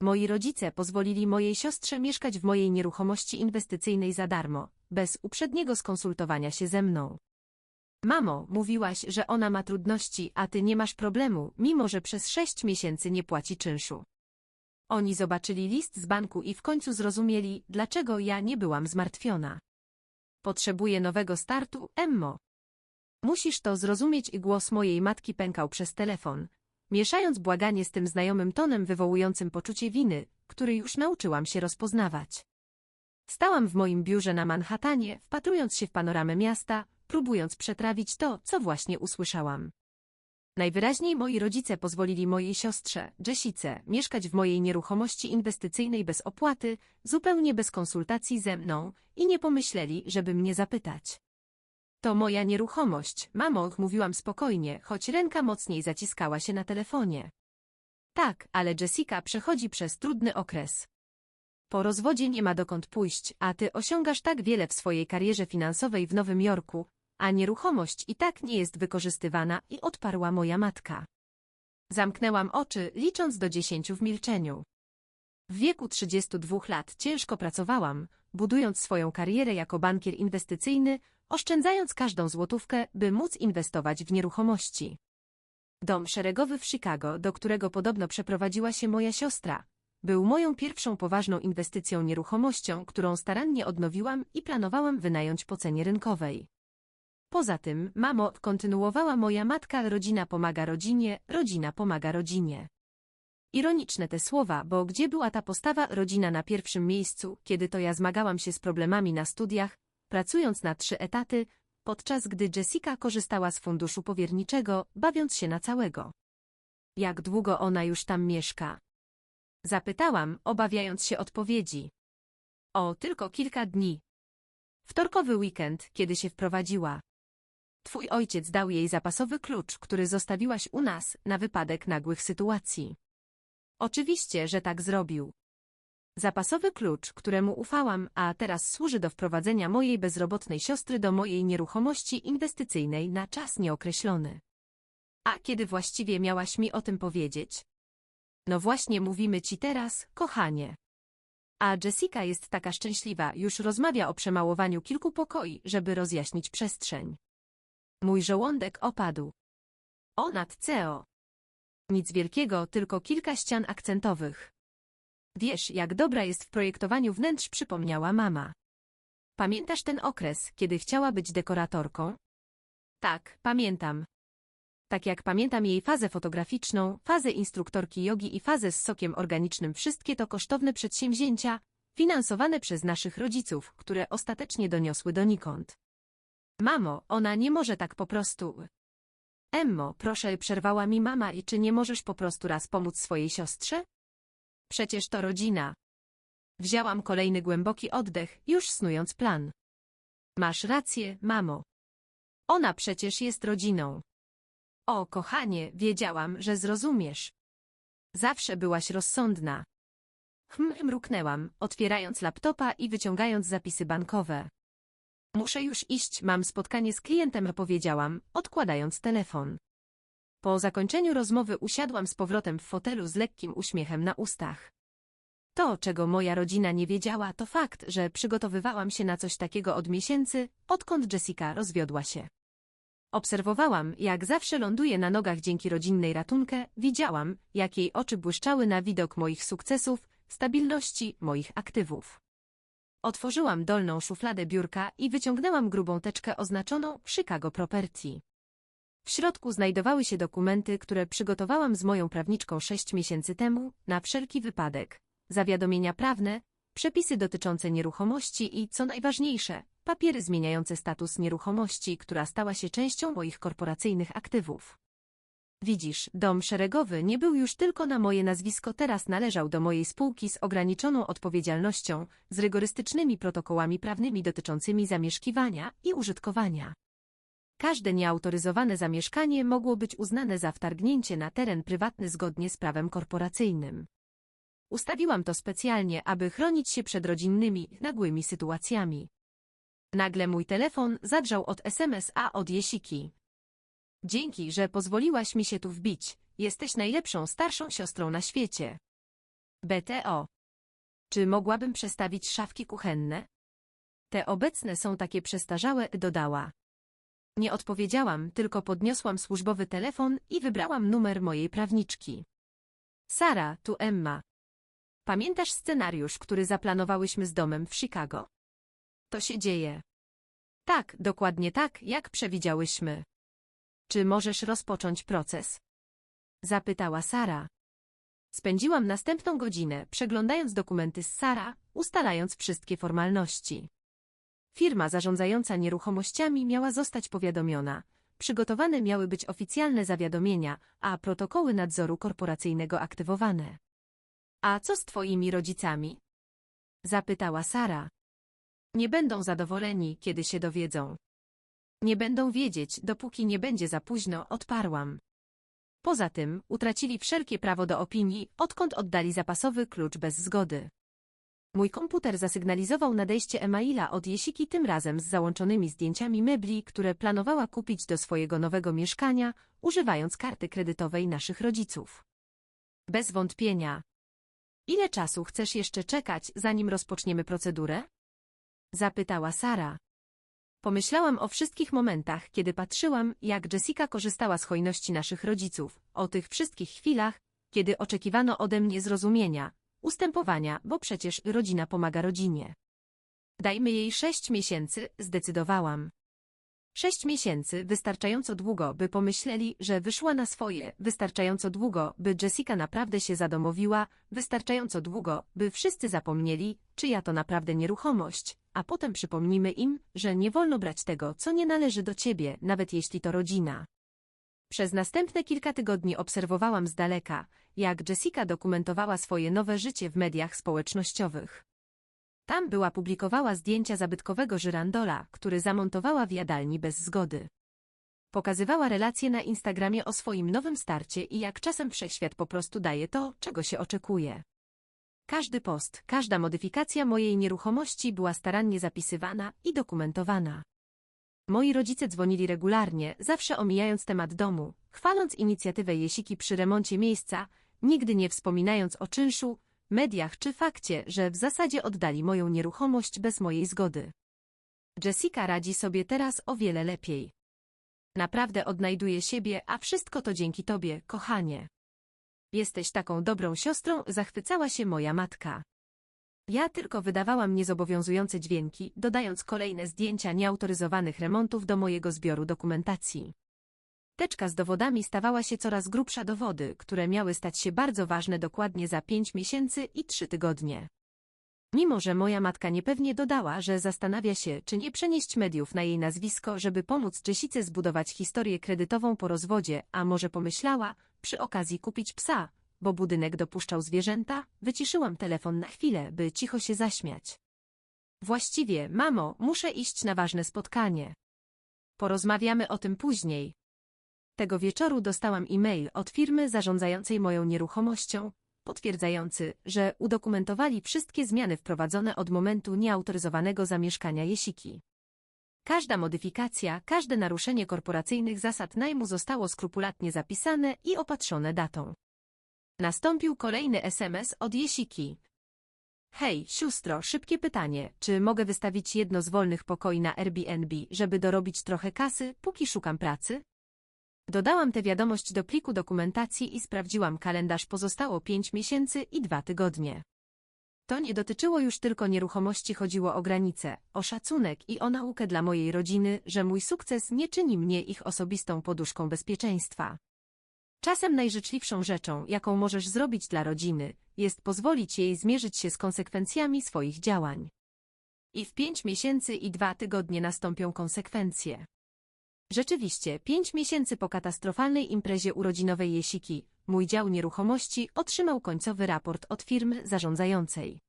Moi rodzice pozwolili mojej siostrze mieszkać w mojej nieruchomości inwestycyjnej za darmo, bez uprzedniego skonsultowania się ze mną. Mamo, mówiłaś, że ona ma trudności, a ty nie masz problemu, mimo że przez sześć miesięcy nie płaci czynszu. Oni zobaczyli list z banku i w końcu zrozumieli, dlaczego ja nie byłam zmartwiona. Potrzebuję nowego startu, Emmo. Musisz to zrozumieć i głos mojej matki pękał przez telefon, mieszając błaganie z tym znajomym tonem wywołującym poczucie winy, który już nauczyłam się rozpoznawać. Stałam w moim biurze na Manhattanie, wpatrując się w panoramę miasta, próbując przetrawić to, co właśnie usłyszałam. Najwyraźniej moi rodzice pozwolili mojej siostrze, Jessice, mieszkać w mojej nieruchomości inwestycyjnej bez opłaty, zupełnie bez konsultacji ze mną i nie pomyśleli, żeby mnie zapytać. To moja nieruchomość, mamo, mówiłam spokojnie, choć ręka mocniej zaciskała się na telefonie. Tak, ale Jessica przechodzi przez trudny okres. Po rozwodzie nie ma dokąd pójść, a ty osiągasz tak wiele w swojej karierze finansowej w Nowym Jorku, a nieruchomość i tak nie jest wykorzystywana i odparła moja matka. Zamknęłam oczy, licząc do dziesięciu w milczeniu. W wieku 32 lat ciężko pracowałam, budując swoją karierę jako bankier inwestycyjny, oszczędzając każdą złotówkę, by móc inwestować w nieruchomości. Dom szeregowy w Chicago, do którego podobno przeprowadziła się moja siostra, był moją pierwszą poważną inwestycją nieruchomością, którą starannie odnowiłam i planowałam wynająć po cenie rynkowej. Poza tym, mamo, kontynuowała moja matka, rodzina pomaga rodzinie, rodzina pomaga rodzinie. Ironiczne te słowa, bo gdzie była ta postawa rodzina na pierwszym miejscu, kiedy to ja zmagałam się z problemami na studiach, pracując na trzy etaty, podczas gdy Jessica korzystała z funduszu powierniczego, bawiąc się na całego. Jak długo ona już tam mieszka? Zapytałam, obawiając się odpowiedzi. O, tylko kilka dni. Wtorkowy weekend, kiedy się wprowadziła. Twój ojciec dał jej zapasowy klucz, który zostawiłaś u nas, na wypadek nagłych sytuacji. Oczywiście, że tak zrobił. Zapasowy klucz, któremu ufałam, a teraz służy do wprowadzenia mojej bezrobotnej siostry do mojej nieruchomości inwestycyjnej na czas nieokreślony. A kiedy właściwie miałaś mi o tym powiedzieć? No właśnie mówimy ci teraz, kochanie. A Jessica jest taka szczęśliwa, już rozmawia o przemałowaniu kilku pokoi, żeby rozjaśnić przestrzeń. Mój żołądek opadł. O nad CEO. Nic wielkiego, tylko kilka ścian akcentowych. Wiesz, jak dobra jest w projektowaniu wnętrz, przypomniała mama. Pamiętasz ten okres, kiedy chciała być dekoratorką? Tak, pamiętam. Tak jak pamiętam jej fazę fotograficzną, fazę instruktorki jogi i fazę z sokiem organicznym, wszystkie to kosztowne przedsięwzięcia, finansowane przez naszych rodziców, które ostatecznie doniosły donikąd. Mamo, ona nie może tak po prostu. Emmo, proszę, przerwała mi mama i czy nie możesz po prostu raz pomóc swojej siostrze? Przecież to rodzina. Wzięłam kolejny głęboki oddech, już snując plan. Masz rację, mamo. Ona przecież jest rodziną. O, kochanie, wiedziałam, że zrozumiesz. Zawsze byłaś rozsądna. Hm, mruknęłam, otwierając laptopa i wyciągając zapisy bankowe. Muszę już iść, mam spotkanie z klientem, powiedziałam, odkładając telefon. Po zakończeniu rozmowy usiadłam z powrotem w fotelu z lekkim uśmiechem na ustach. To, czego moja rodzina nie wiedziała, to fakt, że przygotowywałam się na coś takiego od miesięcy, odkąd Jessica rozwiodła się. Obserwowałam, jak zawsze ląduje na nogach dzięki rodzinnej ratunkę, widziałam, jak jej oczy błyszczały na widok moich sukcesów, stabilności moich aktywów. Otworzyłam dolną szufladę biurka i wyciągnęłam grubą teczkę oznaczoną Chicago Property. W środku znajdowały się dokumenty, które przygotowałam z moją prawniczką sześć miesięcy temu, na wszelki wypadek, zawiadomienia prawne, przepisy dotyczące nieruchomości i, co najważniejsze, papiery zmieniające status nieruchomości, która stała się częścią moich korporacyjnych aktywów. Widzisz, dom szeregowy nie był już tylko na moje nazwisko, teraz należał do mojej spółki z ograniczoną odpowiedzialnością, z rygorystycznymi protokołami prawnymi dotyczącymi zamieszkiwania i użytkowania. Każde nieautoryzowane zamieszkanie mogło być uznane za wtargnięcie na teren prywatny zgodnie z prawem korporacyjnym. Ustawiłam to specjalnie, aby chronić się przed rodzinnymi, nagłymi sytuacjami. Nagle mój telefon zadrzał od SMS-a od Jesiki. Dzięki, że pozwoliłaś mi się tu wbić. Jesteś najlepszą starszą siostrą na świecie. BTO. Czy mogłabym przestawić szafki kuchenne? Te obecne są takie przestarzałe, dodała. Nie odpowiedziałam, tylko podniosłam służbowy telefon i wybrałam numer mojej prawniczki. Sara, tu Emma. Pamiętasz scenariusz, który zaplanowałyśmy z domem w Chicago? To się dzieje. Tak, dokładnie tak, jak przewidziałyśmy. Czy możesz rozpocząć proces? Zapytała Sara. Spędziłam następną godzinę, przeglądając dokumenty z Sara, ustalając wszystkie formalności. Firma zarządzająca nieruchomościami miała zostać powiadomiona. Przygotowane miały być oficjalne zawiadomienia, a protokoły nadzoru korporacyjnego aktywowane. A co z twoimi rodzicami? Zapytała Sara. Nie będą zadowoleni, kiedy się dowiedzą. Nie będą wiedzieć, dopóki nie będzie za późno, odparłam. Poza tym, utracili wszelkie prawo do opinii, odkąd oddali zapasowy klucz bez zgody. Mój komputer zasygnalizował nadejście e-maila od Jesiki tym razem z załączonymi zdjęciami mebli, które planowała kupić do swojego nowego mieszkania, używając karty kredytowej naszych rodziców. Bez wątpienia. Ile czasu chcesz jeszcze czekać, zanim rozpoczniemy procedurę? Zapytała Sara. Pomyślałam o wszystkich momentach, kiedy patrzyłam, jak Jessica korzystała z hojności naszych rodziców, o tych wszystkich chwilach, kiedy oczekiwano ode mnie zrozumienia, ustępowania, bo przecież rodzina pomaga rodzinie. Dajmy jej sześć miesięcy, zdecydowałam. Sześć miesięcy wystarczająco długo, by pomyśleli, że wyszła na swoje, wystarczająco długo, by Jessica naprawdę się zadomowiła, wystarczająco długo, by wszyscy zapomnieli, czyja to naprawdę nieruchomość, a potem przypomnimy im, że nie wolno brać tego, co nie należy do ciebie, nawet jeśli to rodzina. Przez następne kilka tygodni obserwowałam z daleka, jak Jessica dokumentowała swoje nowe życie w mediach społecznościowych. Tam była publikowała zdjęcia zabytkowego żyrandola, który zamontowała w jadalni bez zgody. Pokazywała relacje na Instagramie o swoim nowym starcie i jak czasem wszechświat po prostu daje to, czego się oczekuje. Każdy post, każda modyfikacja mojej nieruchomości była starannie zapisywana i dokumentowana. Moi rodzice dzwonili regularnie, zawsze omijając temat domu, chwaląc inicjatywę Jesiki przy remoncie miejsca, nigdy nie wspominając o czynszu, mediach czy fakcie, że w zasadzie oddali moją nieruchomość bez mojej zgody. Jessica radzi sobie teraz o wiele lepiej. Naprawdę odnajduje siebie, a wszystko to dzięki tobie, kochanie. Jesteś taką dobrą siostrą, zachwycała się moja matka. Ja tylko wydawałam niezobowiązujące dźwięki, dodając kolejne zdjęcia nieautoryzowanych remontów do mojego zbioru dokumentacji. Teczka z dowodami stawała się coraz grubsza dowody, które miały stać się bardzo ważne dokładnie za pięć miesięcy i trzy tygodnie. Mimo, że moja matka niepewnie dodała, że zastanawia się, czy nie przenieść mediów na jej nazwisko, żeby pomóc Jessice zbudować historię kredytową po rozwodzie, a może pomyślała, przy okazji kupić psa, bo budynek dopuszczał zwierzęta, wyciszyłam telefon na chwilę, by cicho się zaśmiać. Właściwie, mamo, muszę iść na ważne spotkanie. Porozmawiamy o tym później. Tego wieczoru dostałam e-mail od firmy zarządzającej moją nieruchomością, potwierdzający, że udokumentowali wszystkie zmiany wprowadzone od momentu nieautoryzowanego zamieszkania Jesiki. Każda modyfikacja, każde naruszenie korporacyjnych zasad najmu zostało skrupulatnie zapisane i opatrzone datą. Nastąpił kolejny SMS od Jesiki. Hej, siostro, szybkie pytanie. Czy mogę wystawić jedno z wolnych pokoi na Airbnb, żeby dorobić trochę kasy, póki szukam pracy? Dodałam tę wiadomość do pliku dokumentacji i sprawdziłam kalendarz pozostało pięć miesięcy i dwa tygodnie. To nie dotyczyło już tylko nieruchomości, chodziło o granice, o szacunek i o naukę dla mojej rodziny, że mój sukces nie czyni mnie ich osobistą poduszką bezpieczeństwa. Czasem najżyczliwszą rzeczą, jaką możesz zrobić dla rodziny, jest pozwolić jej zmierzyć się z konsekwencjami swoich działań. I w pięć miesięcy i dwa tygodnie nastąpią konsekwencje. Rzeczywiście, pięć miesięcy po katastrofalnej imprezie urodzinowej Jesiki, mój dział nieruchomości otrzymał końcowy raport od firmy zarządzającej.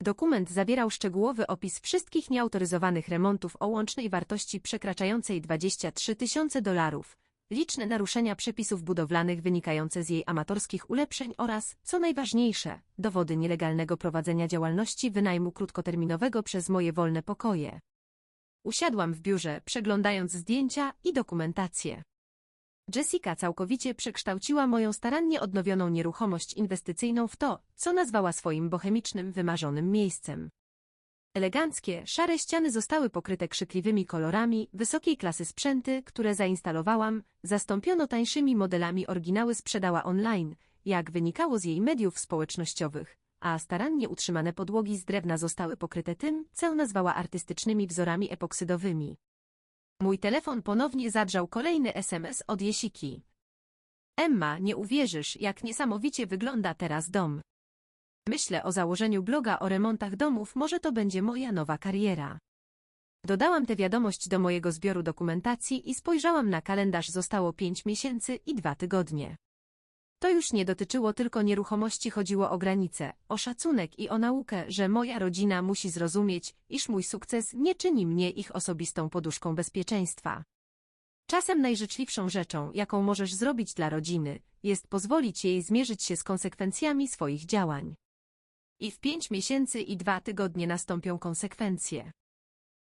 Dokument zawierał szczegółowy opis wszystkich nieautoryzowanych remontów o łącznej wartości przekraczającej 23 tysiące dolarów, liczne naruszenia przepisów budowlanych wynikające z jej amatorskich ulepszeń oraz, co najważniejsze, dowody nielegalnego prowadzenia działalności wynajmu krótkoterminowego przez moje wolne pokoje. Usiadłam w biurze, przeglądając zdjęcia i dokumentację. Jessica całkowicie przekształciła moją starannie odnowioną nieruchomość inwestycyjną w to, co nazwała swoim bohemicznym, wymarzonym miejscem. Eleganckie, szare ściany zostały pokryte krzykliwymi kolorami, wysokiej klasy sprzęty, które zainstalowałam, zastąpiono tańszymi modelami oryginały sprzedała online, jak wynikało z jej mediów społecznościowych, a starannie utrzymane podłogi z drewna zostały pokryte tym, co nazwała artystycznymi wzorami epoksydowymi. Mój telefon ponownie zadrżał kolejny SMS od Jesiki. Emma, nie uwierzysz, jak niesamowicie wygląda teraz dom. Myślę o założeniu bloga o remontach domów, może to będzie moja nowa kariera. Dodałam tę wiadomość do mojego zbioru dokumentacji i spojrzałam na kalendarz zostało pięć miesięcy i dwa tygodnie. To już nie dotyczyło tylko nieruchomości, chodziło o granice, o szacunek i o naukę, że moja rodzina musi zrozumieć, iż mój sukces nie czyni mnie ich osobistą poduszką bezpieczeństwa. Czasem najżyczliwszą rzeczą, jaką możesz zrobić dla rodziny, jest pozwolić jej zmierzyć się z konsekwencjami swoich działań. I w pięć miesięcy i dwa tygodnie nastąpią konsekwencje.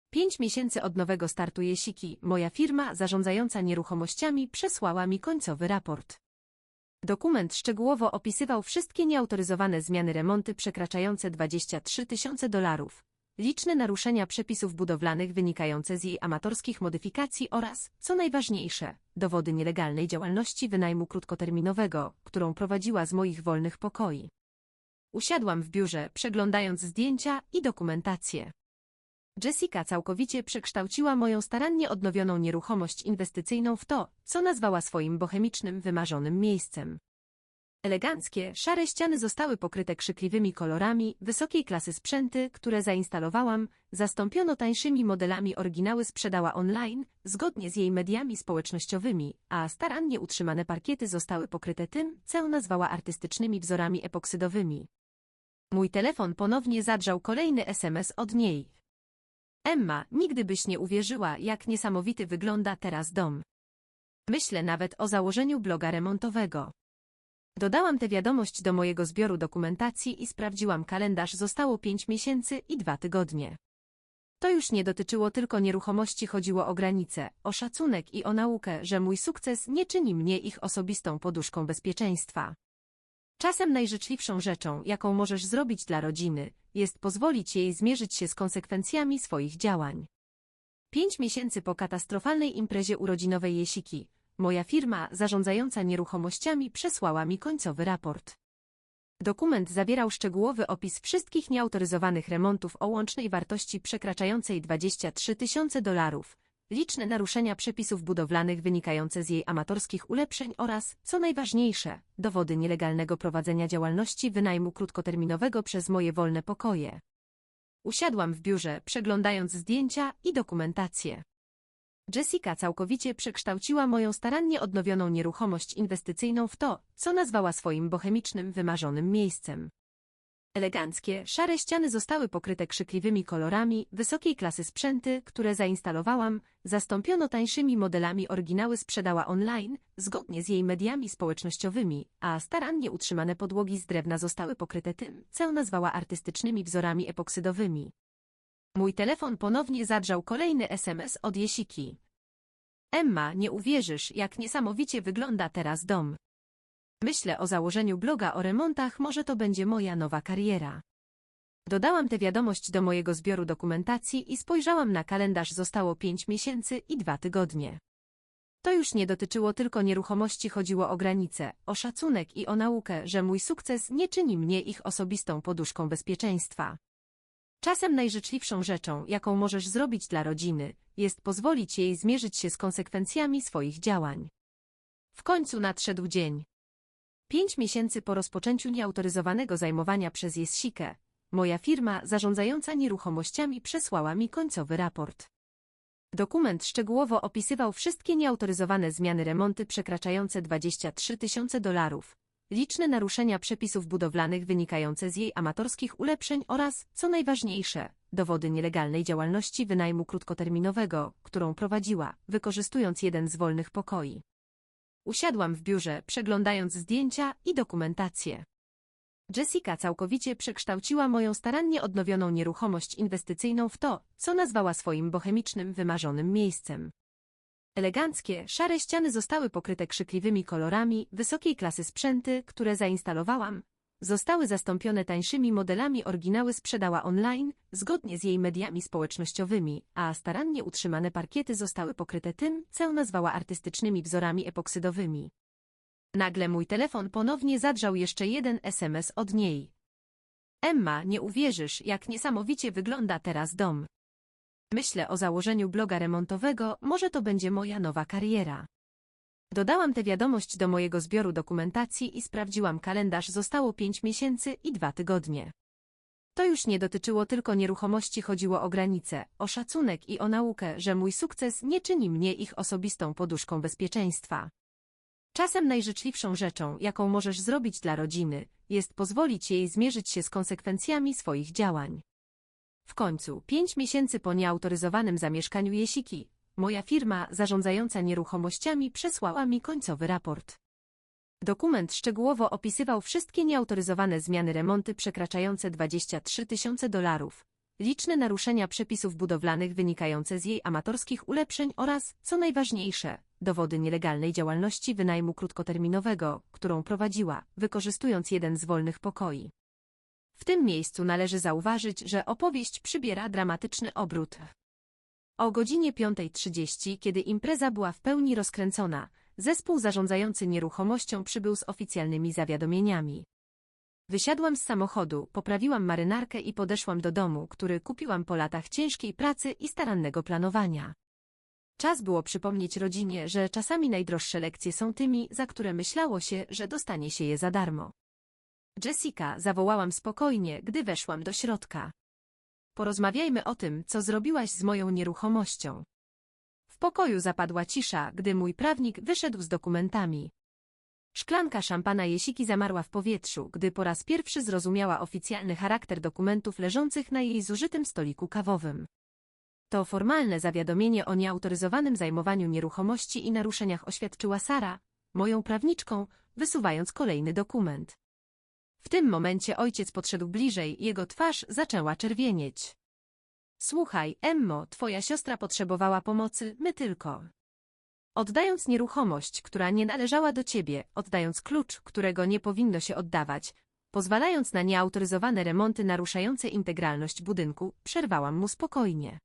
Pięć miesięcy od nowego startu Jesiki, moja firma zarządzająca nieruchomościami przesłała mi końcowy raport. Dokument szczegółowo opisywał wszystkie nieautoryzowane zmiany remonty przekraczające 23 tysiące dolarów, liczne naruszenia przepisów budowlanych wynikające z jej amatorskich modyfikacji oraz, co najważniejsze, dowody nielegalnej działalności wynajmu krótkoterminowego, którą prowadziła z moich wolnych pokoi. Usiadłam w biurze, przeglądając zdjęcia i dokumentację. Jessica całkowicie przekształciła moją starannie odnowioną nieruchomość inwestycyjną w to, co nazwała swoim bohemicznym, wymarzonym miejscem. Eleganckie, szare ściany zostały pokryte krzykliwymi kolorami, wysokiej klasy sprzęty, które zainstalowałam, zastąpiono tańszymi modelami oryginały sprzedała online, zgodnie z jej mediami społecznościowymi, a starannie utrzymane parkiety zostały pokryte tym, co nazwała artystycznymi wzorami epoksydowymi. Mój telefon ponownie zadrżał kolejny SMS od niej. Emma, nigdy byś nie uwierzyła, jak niesamowity wygląda teraz dom. Myślę nawet o założeniu bloga remontowego. Dodałam tę wiadomość do mojego zbioru dokumentacji i sprawdziłam kalendarz zostało pięć miesięcy i dwa tygodnie. To już nie dotyczyło tylko nieruchomości, chodziło o granice, o szacunek i o naukę, że mój sukces nie czyni mnie ich osobistą poduszką bezpieczeństwa. Czasem najżyczliwszą rzeczą, jaką możesz zrobić dla rodziny, jest pozwolić jej zmierzyć się z konsekwencjami swoich działań. Pięć miesięcy po katastrofalnej imprezie urodzinowej Jesiki, moja firma zarządzająca nieruchomościami przesłała mi końcowy raport. Dokument zawierał szczegółowy opis wszystkich nieautoryzowanych remontów o łącznej wartości przekraczającej 23 tysiące dolarów, liczne naruszenia przepisów budowlanych wynikające z jej amatorskich ulepszeń oraz, co najważniejsze, dowody nielegalnego prowadzenia działalności wynajmu krótkoterminowego przez moje wolne pokoje. Usiadłam w biurze, przeglądając zdjęcia i dokumentację. Jessica całkowicie przekształciła moją starannie odnowioną nieruchomość inwestycyjną w to, co nazwała swoim bohemicznym, wymarzonym miejscem. Eleganckie, szare ściany zostały pokryte krzykliwymi kolorami, wysokiej klasy sprzęty, które zainstalowałam, zastąpiono tańszymi modelami oryginały sprzedała online, zgodnie z jej mediami społecznościowymi, a starannie utrzymane podłogi z drewna zostały pokryte tym, co nazwała artystycznymi wzorami epoksydowymi. Mój telefon ponownie zadrżał kolejny SMS od Jesiki. Emma, nie uwierzysz, jak niesamowicie wygląda teraz dom. Myślę o założeniu bloga o remontach, może to będzie moja nowa kariera. Dodałam tę wiadomość do mojego zbioru dokumentacji i spojrzałam na kalendarz zostało pięć miesięcy i dwa tygodnie. To już nie dotyczyło tylko nieruchomości, chodziło o granice, o szacunek i o naukę, że mój sukces nie czyni mnie ich osobistą poduszką bezpieczeństwa. Czasem najżyczliwszą rzeczą, jaką możesz zrobić dla rodziny, jest pozwolić jej zmierzyć się z konsekwencjami swoich działań. W końcu nadszedł dzień. Pięć miesięcy po rozpoczęciu nieautoryzowanego zajmowania przez Jessikę, moja firma zarządzająca nieruchomościami przesłała mi końcowy raport. Dokument szczegółowo opisywał wszystkie nieautoryzowane zmiany remonty przekraczające 23 tysiące dolarów, liczne naruszenia przepisów budowlanych wynikające z jej amatorskich ulepszeń oraz, co najważniejsze, dowody nielegalnej działalności wynajmu krótkoterminowego, którą prowadziła, wykorzystując jeden z wolnych pokoi. Usiadłam w biurze, przeglądając zdjęcia i dokumentację. Jessica całkowicie przekształciła moją starannie odnowioną nieruchomość inwestycyjną w to, co nazwała swoim bohemicznym, wymarzonym miejscem. Eleganckie, szare ściany zostały pokryte krzykliwymi kolorami, wysokiej klasy sprzęty, które zainstalowałam, zostały zastąpione tańszymi modelami oryginały sprzedała online, zgodnie z jej mediami społecznościowymi, a starannie utrzymane parkiety zostały pokryte tym, co nazwała artystycznymi wzorami epoksydowymi. Nagle mój telefon ponownie zadrzał jeszcze jeden SMS od niej. Emma, nie uwierzysz, jak niesamowicie wygląda teraz dom. Myślę o założeniu bloga remontowego, może to będzie moja nowa kariera. Dodałam tę wiadomość do mojego zbioru dokumentacji i sprawdziłam kalendarz. Zostało pięć miesięcy i dwa tygodnie. To już nie dotyczyło tylko nieruchomości, chodziło o granice, o szacunek i o naukę, że mój sukces nie czyni mnie ich osobistą poduszką bezpieczeństwa. Czasem najżyczliwszą rzeczą, jaką możesz zrobić dla rodziny, jest pozwolić jej zmierzyć się z konsekwencjami swoich działań. W końcu, pięć miesięcy po nieautoryzowanym zamieszkaniu Jesiki, moja firma zarządzająca nieruchomościami przesłała mi końcowy raport. Dokument szczegółowo opisywał wszystkie nieautoryzowane zmiany remonty przekraczające 23 tysiące dolarów, liczne naruszenia przepisów budowlanych wynikające z jej amatorskich ulepszeń oraz, co najważniejsze, dowody nielegalnej działalności wynajmu krótkoterminowego, którą prowadziła, wykorzystując jeden z wolnych pokoi. W tym miejscu należy zauważyć, że opowieść przybiera dramatyczny obrót. O godzinie 5.30, kiedy impreza była w pełni rozkręcona, zespół zarządzający nieruchomością przybył z oficjalnymi zawiadomieniami. Wysiadłam z samochodu, poprawiłam marynarkę i podeszłam do domu, który kupiłam po latach ciężkiej pracy i starannego planowania. Czas było przypomnieć rodzinie, że czasami najdroższe lekcje są tymi, za które myślało się, że dostanie się je za darmo. Jessica, zawołałam spokojnie, gdy weszłam do środka. Porozmawiajmy o tym, co zrobiłaś z moją nieruchomością. W pokoju zapadła cisza, gdy mój prawnik wyszedł z dokumentami. Szklanka szampana Jesiki zamarła w powietrzu, gdy po raz pierwszy zrozumiała oficjalny charakter dokumentów leżących na jej zużytym stoliku kawowym. To formalne zawiadomienie o nieautoryzowanym zajmowaniu nieruchomości i naruszeniach oświadczyła Sara, moją prawniczką, wysuwając kolejny dokument. W tym momencie ojciec podszedł bliżej, jego twarz zaczęła czerwienieć. Słuchaj, Emmo, twoja siostra potrzebowała pomocy, my tylko. Oddając nieruchomość, która nie należała do ciebie, oddając klucz, którego nie powinno się oddawać, pozwalając na nieautoryzowane remonty naruszające integralność budynku, przerwałam mu spokojnie.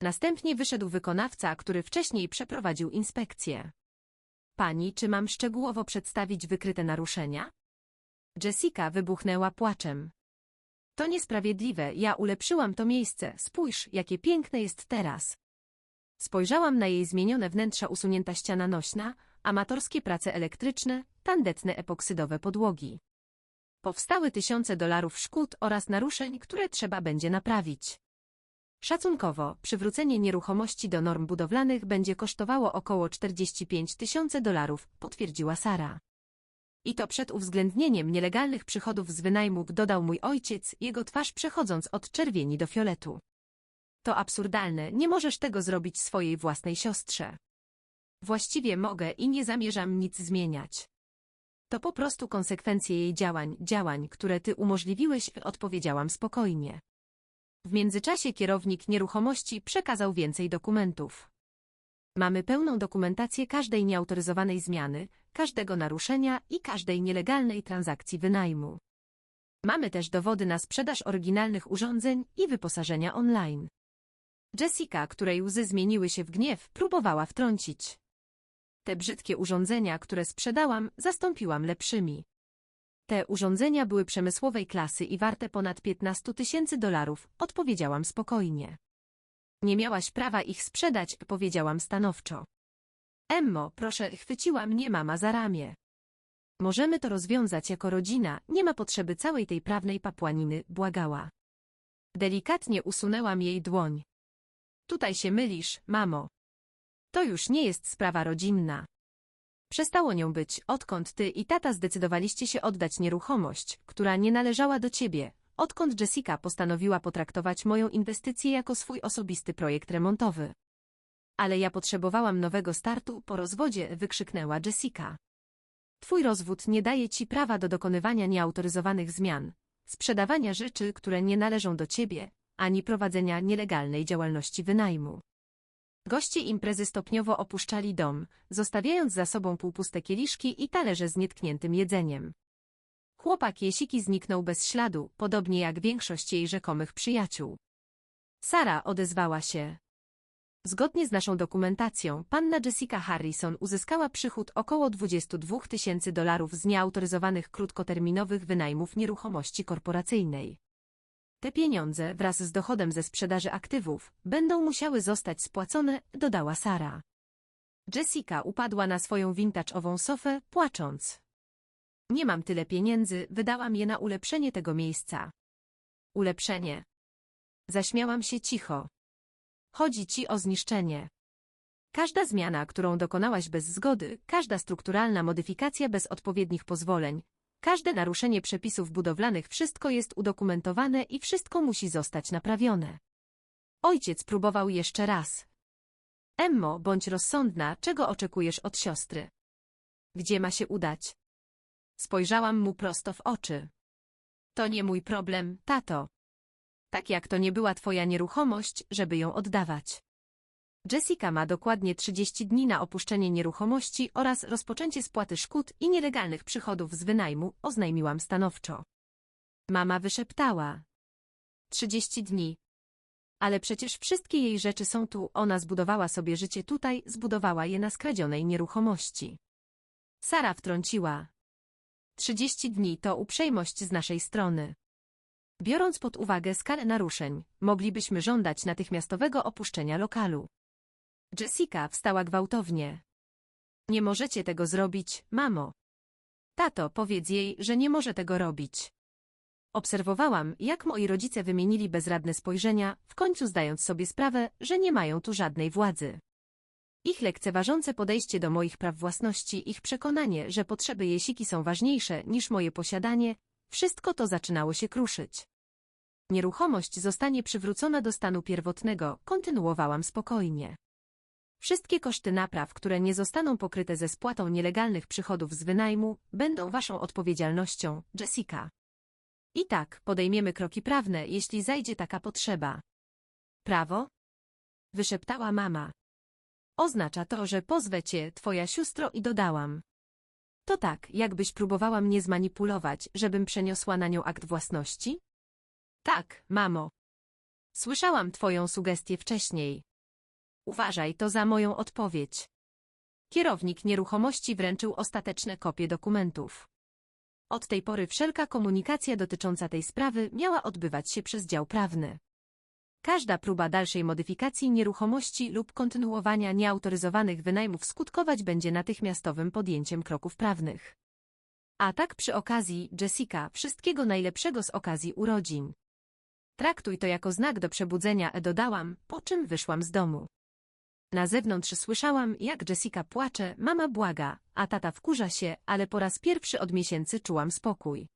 Następnie wyszedł wykonawca, który wcześniej przeprowadził inspekcję. Pani, czy mam szczegółowo przedstawić wykryte naruszenia? Jessica wybuchnęła płaczem. To niesprawiedliwe, ja ulepszyłam to miejsce, spójrz, jakie piękne jest teraz. Spojrzałam na jej zmienione wnętrza usunięta ściana nośna, amatorskie prace elektryczne, tandetne epoksydowe podłogi. Powstały tysiące dolarów szkód oraz naruszeń, które trzeba będzie naprawić. Szacunkowo, przywrócenie nieruchomości do norm budowlanych będzie kosztowało około 45 tysięcy dolarów, potwierdziła Sara. I to przed uwzględnieniem nielegalnych przychodów z wynajmów dodał mój ojciec, jego twarz przechodząc od czerwieni do fioletu. To absurdalne, nie możesz tego zrobić swojej własnej siostrze. Właściwie mogę i nie zamierzam nic zmieniać. To po prostu konsekwencje jej działań, działań, które ty umożliwiłeś, odpowiedziałam spokojnie. W międzyczasie kierownik nieruchomości przekazał więcej dokumentów. Mamy pełną dokumentację każdej nieautoryzowanej zmiany, każdego naruszenia i każdej nielegalnej transakcji wynajmu. Mamy też dowody na sprzedaż oryginalnych urządzeń i wyposażenia online. Jessica, której łzy zmieniły się w gniew, próbowała wtrącić. Te brzydkie urządzenia, które sprzedałam, zastąpiłam lepszymi. Te urządzenia były przemysłowej klasy i warte ponad 15 tysięcy dolarów, odpowiedziałam spokojnie. Nie miałaś prawa ich sprzedać, powiedziałam stanowczo. Emmo, proszę, chwyciła mnie mama za ramię. Możemy to rozwiązać jako rodzina, nie ma potrzeby całej tej prawnej papłaniny, błagała. Delikatnie usunęłam jej dłoń. Tutaj się mylisz, mamo. To już nie jest sprawa rodzinna. Przestało nią być, odkąd ty i tata zdecydowaliście się oddać nieruchomość, która nie należała do ciebie, odkąd Jessica postanowiła potraktować moją inwestycję jako swój osobisty projekt remontowy. Ale ja potrzebowałam nowego startu po rozwodzie, wykrzyknęła Jessica. Twój rozwód nie daje ci prawa do dokonywania nieautoryzowanych zmian, sprzedawania rzeczy, które nie należą do ciebie, ani prowadzenia nielegalnej działalności wynajmu. Goście imprezy stopniowo opuszczali dom, zostawiając za sobą półpuste kieliszki i talerze z nietkniętym jedzeniem. Chłopak Jesiki zniknął bez śladu, podobnie jak większość jej rzekomych przyjaciół. Sara odezwała się. Zgodnie z naszą dokumentacją, panna Jessica Harrison uzyskała przychód około 22 tysięcy dolarów z nieautoryzowanych krótkoterminowych wynajmów nieruchomości korporacyjnej. Te pieniądze, wraz z dochodem ze sprzedaży aktywów, będą musiały zostać spłacone, dodała Sara. Jessica upadła na swoją vintage'ową sofę, płacząc. Nie mam tyle pieniędzy, wydałam je na ulepszenie tego miejsca. Ulepszenie. Zaśmiałam się cicho. Chodzi ci o zniszczenie. Każda zmiana, którą dokonałaś bez zgody, każda strukturalna modyfikacja bez odpowiednich pozwoleń, każde naruszenie przepisów budowlanych, wszystko jest udokumentowane i wszystko musi zostać naprawione. Ojciec próbował jeszcze raz. Emmo, bądź rozsądna, czego oczekujesz od siostry? Gdzie ma się udać? Spojrzałam mu prosto w oczy. To nie mój problem, tato. Tak jak to nie była twoja nieruchomość, żeby ją oddawać. Jessica ma dokładnie 30 dni na opuszczenie nieruchomości oraz rozpoczęcie spłaty szkód i nielegalnych przychodów z wynajmu, oznajmiłam stanowczo. Mama wyszeptała. 30 dni. Ale przecież wszystkie jej rzeczy są tu, ona zbudowała sobie życie tutaj, zbudowała je na skradzionej nieruchomości. Sara wtrąciła. 30 dni to uprzejmość z naszej strony. Biorąc pod uwagę skalę naruszeń, moglibyśmy żądać natychmiastowego opuszczenia lokalu. Jessica wstała gwałtownie. Nie możecie tego zrobić, mamo. Tato, powiedz jej, że nie może tego robić. Obserwowałam, jak moi rodzice wymienili bezradne spojrzenia, w końcu zdając sobie sprawę, że nie mają tu żadnej władzy. Ich lekceważące podejście do moich praw własności, ich przekonanie, że potrzeby Jesiki są ważniejsze niż moje posiadanie, wszystko to zaczynało się kruszyć. Nieruchomość zostanie przywrócona do stanu pierwotnego, kontynuowałam spokojnie. Wszystkie koszty napraw, które nie zostaną pokryte ze spłatą nielegalnych przychodów z wynajmu, będą waszą odpowiedzialnością, Jessica. I tak, podejmiemy kroki prawne, jeśli zajdzie taka potrzeba. Prawo? Wyszeptała mama. Oznacza to, że pozwę cię, twoja siostro i dodałam. To tak, jakbyś próbowała mnie zmanipulować, żebym przeniosła na nią akt własności? Tak, mamo. Słyszałam twoją sugestię wcześniej. Uważaj to za moją odpowiedź. Kierownik nieruchomości wręczył ostateczne kopie dokumentów. Od tej pory wszelka komunikacja dotycząca tej sprawy miała odbywać się przez dział prawny. Każda próba dalszej modyfikacji nieruchomości lub kontynuowania nieautoryzowanych wynajmów skutkować będzie natychmiastowym podjęciem kroków prawnych. A tak przy okazji, Jessica, wszystkiego najlepszego z okazji urodzin. Traktuj to jako znak do przebudzenia, dodałam, po czym wyszłam z domu. Na zewnątrz słyszałam, jak Jessica płacze, mama błaga, a tata wkurza się, ale po raz pierwszy od miesięcy czułam spokój.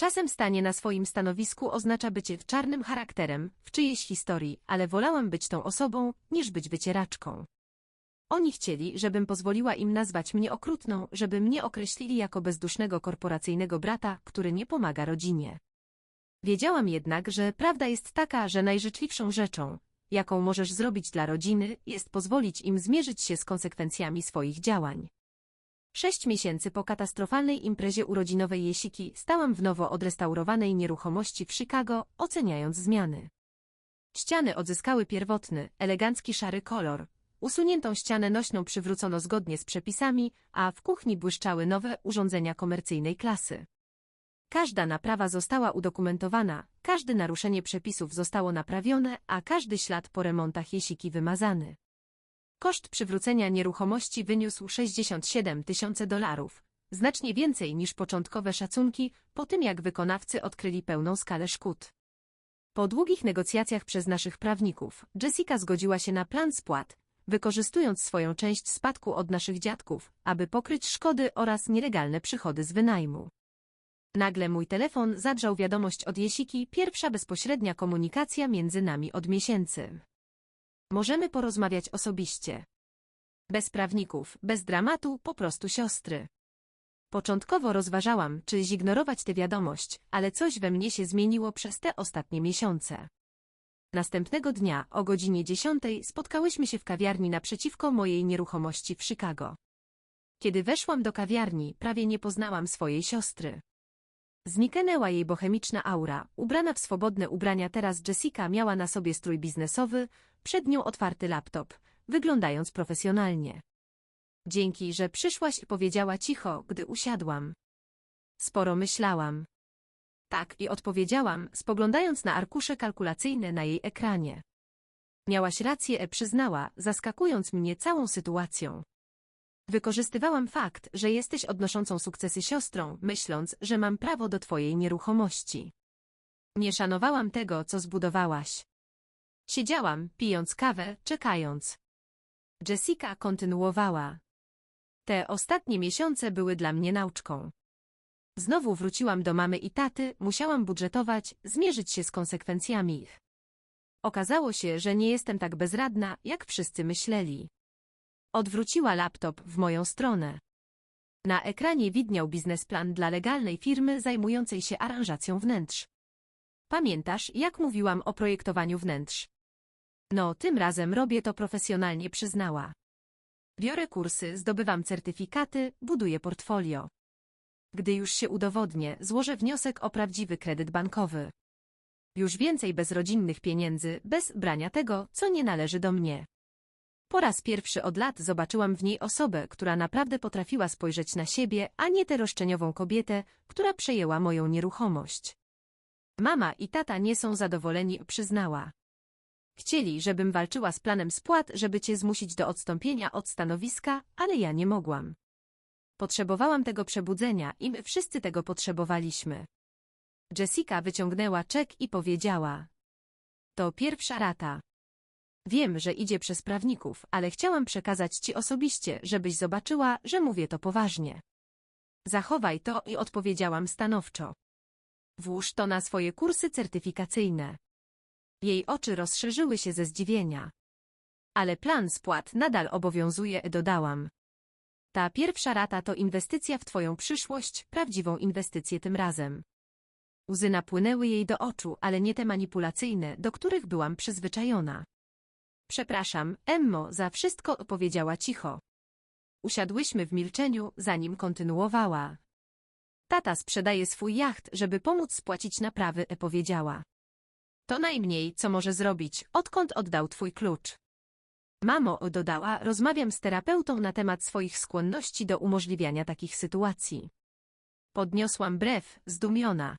Czasem stanie na swoim stanowisku oznacza bycie czarnym charakterem w czyjejś historii, ale wolałam być tą osobą, niż być wycieraczką. Oni chcieli, żebym pozwoliła im nazwać mnie okrutną, żeby mnie określili jako bezdusznego korporacyjnego brata, który nie pomaga rodzinie. Wiedziałam jednak, że prawda jest taka, że najżyczliwszą rzeczą, jaką możesz zrobić dla rodziny, jest pozwolić im zmierzyć się z konsekwencjami swoich działań. Sześć miesięcy po katastrofalnej imprezie urodzinowej Jesiki stałam w nowo odrestaurowanej nieruchomości w Chicago, oceniając zmiany. Ściany odzyskały pierwotny, elegancki szary kolor. Usuniętą ścianę nośną przywrócono zgodnie z przepisami, a w kuchni błyszczały nowe urządzenia komercyjnej klasy. Każda naprawa została udokumentowana, każde naruszenie przepisów zostało naprawione, a każdy ślad po remontach Jesiki wymazany. Koszt przywrócenia nieruchomości wyniósł 67 tysięcy dolarów, znacznie więcej niż początkowe szacunki, po tym jak wykonawcy odkryli pełną skalę szkód. Po długich negocjacjach przez naszych prawników, Jessica zgodziła się na plan spłat, wykorzystując swoją część spadku od naszych dziadków, aby pokryć szkody oraz nielegalne przychody z wynajmu. Nagle mój telefon zadrzał wiadomość od Jesiki, pierwsza bezpośrednia komunikacja między nami od miesięcy. Możemy porozmawiać osobiście. Bez prawników, bez dramatu, po prostu siostry. Początkowo rozważałam, czy zignorować tę wiadomość, ale coś we mnie się zmieniło przez te ostatnie miesiące. Następnego dnia o godzinie 10 spotkałyśmy się w kawiarni naprzeciwko mojej nieruchomości w Chicago. Kiedy weszłam do kawiarni, prawie nie poznałam swojej siostry. Zniknęła jej bohemiczna aura, ubrana w swobodne ubrania teraz Jessica miała na sobie strój biznesowy, przed nią otwarty laptop, wyglądając profesjonalnie. Dzięki, że przyszłaś, powiedziała cicho, gdy usiadłam. Sporo myślałam. Tak, i odpowiedziałam, spoglądając na arkusze kalkulacyjne na jej ekranie. Miałaś rację, e przyznała, zaskakując mnie całą sytuacją. Wykorzystywałam fakt, że jesteś odnoszącą sukcesy siostrą, myśląc, że mam prawo do twojej nieruchomości. Nie szanowałam tego, co zbudowałaś. Siedziałam, pijąc kawę, czekając. Jessica kontynuowała. Te ostatnie miesiące były dla mnie nauczką. Znowu wróciłam do mamy i taty, musiałam budżetować, zmierzyć się z konsekwencjami. Okazało się, że nie jestem tak bezradna, jak wszyscy myśleli. Odwróciła laptop w moją stronę. Na ekranie widniał biznesplan dla legalnej firmy zajmującej się aranżacją wnętrz. Pamiętasz, jak mówiłam o projektowaniu wnętrz? No, tym razem robię to profesjonalnie, przyznała. Biorę kursy, zdobywam certyfikaty, buduję portfolio. Gdy już się udowodnię, złożę wniosek o prawdziwy kredyt bankowy. Już więcej bez rodzinnych pieniędzy, bez brania tego, co nie należy do mnie. Po raz pierwszy od lat zobaczyłam w niej osobę, która naprawdę potrafiła spojrzeć na siebie, a nie tę roszczeniową kobietę, która przejęła moją nieruchomość. Mama i tata nie są zadowoleni, przyznała. Chcieli, żebym walczyła z planem spłat, żeby cię zmusić do odstąpienia od stanowiska, ale ja nie mogłam. Potrzebowałam tego przebudzenia i my wszyscy tego potrzebowaliśmy. Jessica wyciągnęła czek i powiedziała. To pierwsza rata. Wiem, że idzie przez prawników, ale chciałam przekazać ci osobiście, żebyś zobaczyła, że mówię to poważnie. Zachowaj to i odpowiedziałam stanowczo. Włóż to na swoje kursy certyfikacyjne. Jej oczy rozszerzyły się ze zdziwienia. Ale plan spłat nadal obowiązuje, dodałam. Ta pierwsza rata to inwestycja w twoją przyszłość, prawdziwą inwestycję tym razem. Łzy napłynęły jej do oczu, ale nie te manipulacyjne, do których byłam przyzwyczajona. Przepraszam, Emmo, za wszystko opowiedziała cicho. Usiadłyśmy w milczeniu, zanim kontynuowała. Tata sprzedaje swój jacht, żeby pomóc spłacić naprawy, powiedziała. To najmniej, co może zrobić, odkąd oddał twój klucz. Mamo, dodała, rozmawiam z terapeutą na temat swoich skłonności do umożliwiania takich sytuacji. Podniosłam brew, zdumiona.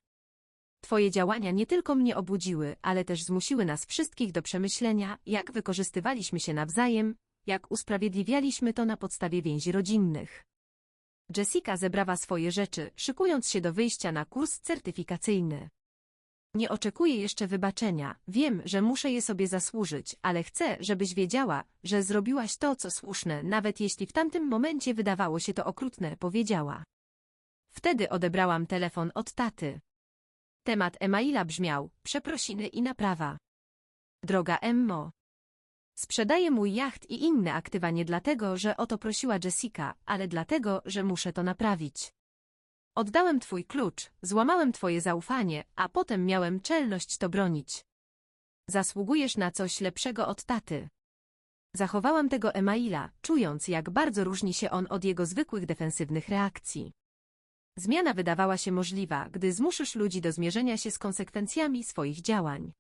Twoje działania nie tylko mnie obudziły, ale też zmusiły nas wszystkich do przemyślenia, jak wykorzystywaliśmy się nawzajem, jak usprawiedliwialiśmy to na podstawie więzi rodzinnych. Jessica zebrała swoje rzeczy, szykując się do wyjścia na kurs certyfikacyjny. Nie oczekuję jeszcze wybaczenia, wiem, że muszę je sobie zasłużyć, ale chcę, żebyś wiedziała, że zrobiłaś to, co słuszne, nawet jeśli w tamtym momencie wydawało się to okrutne, powiedziała. Wtedy odebrałam telefon od taty. Temat emaila brzmiał, przeprosiny i naprawa. Droga Emmo. Sprzedaję mój jacht i inne aktywa nie dlatego, że o to prosiła Jessica, ale dlatego, że muszę to naprawić. Oddałem twój klucz, złamałem twoje zaufanie, a potem miałem czelność to bronić. Zasługujesz na coś lepszego od taty. Zachowałam tego emaila, czując, jak bardzo różni się on od jego zwykłych defensywnych reakcji. Zmiana wydawała się możliwa, gdy zmuszysz ludzi do zmierzenia się z konsekwencjami swoich działań.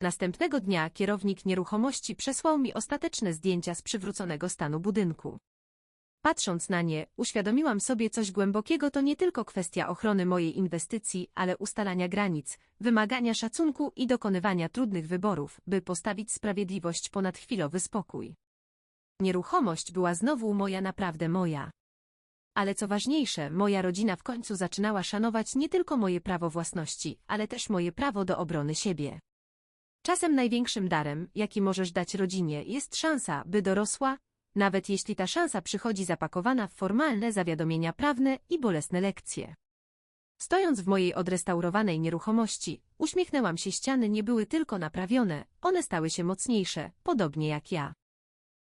Następnego dnia kierownik nieruchomości przesłał mi ostateczne zdjęcia z przywróconego stanu budynku. Patrząc na nie, uświadomiłam sobie coś głębokiego to nie tylko kwestia ochrony mojej inwestycji, ale ustalania granic, wymagania szacunku i dokonywania trudnych wyborów, by postawić sprawiedliwość ponad chwilowy spokój. Nieruchomość była znowu moja naprawdę moja. Ale co ważniejsze, moja rodzina w końcu zaczynała szanować nie tylko moje prawo własności, ale też moje prawo do obrony siebie. Czasem największym darem, jaki możesz dać rodzinie, jest szansa, by dorosła, nawet jeśli ta szansa przychodzi zapakowana w formalne zawiadomienia prawne i bolesne lekcje. Stojąc w mojej odrestaurowanej nieruchomości, uśmiechnęłam się ściany nie były tylko naprawione, one stały się mocniejsze, podobnie jak ja.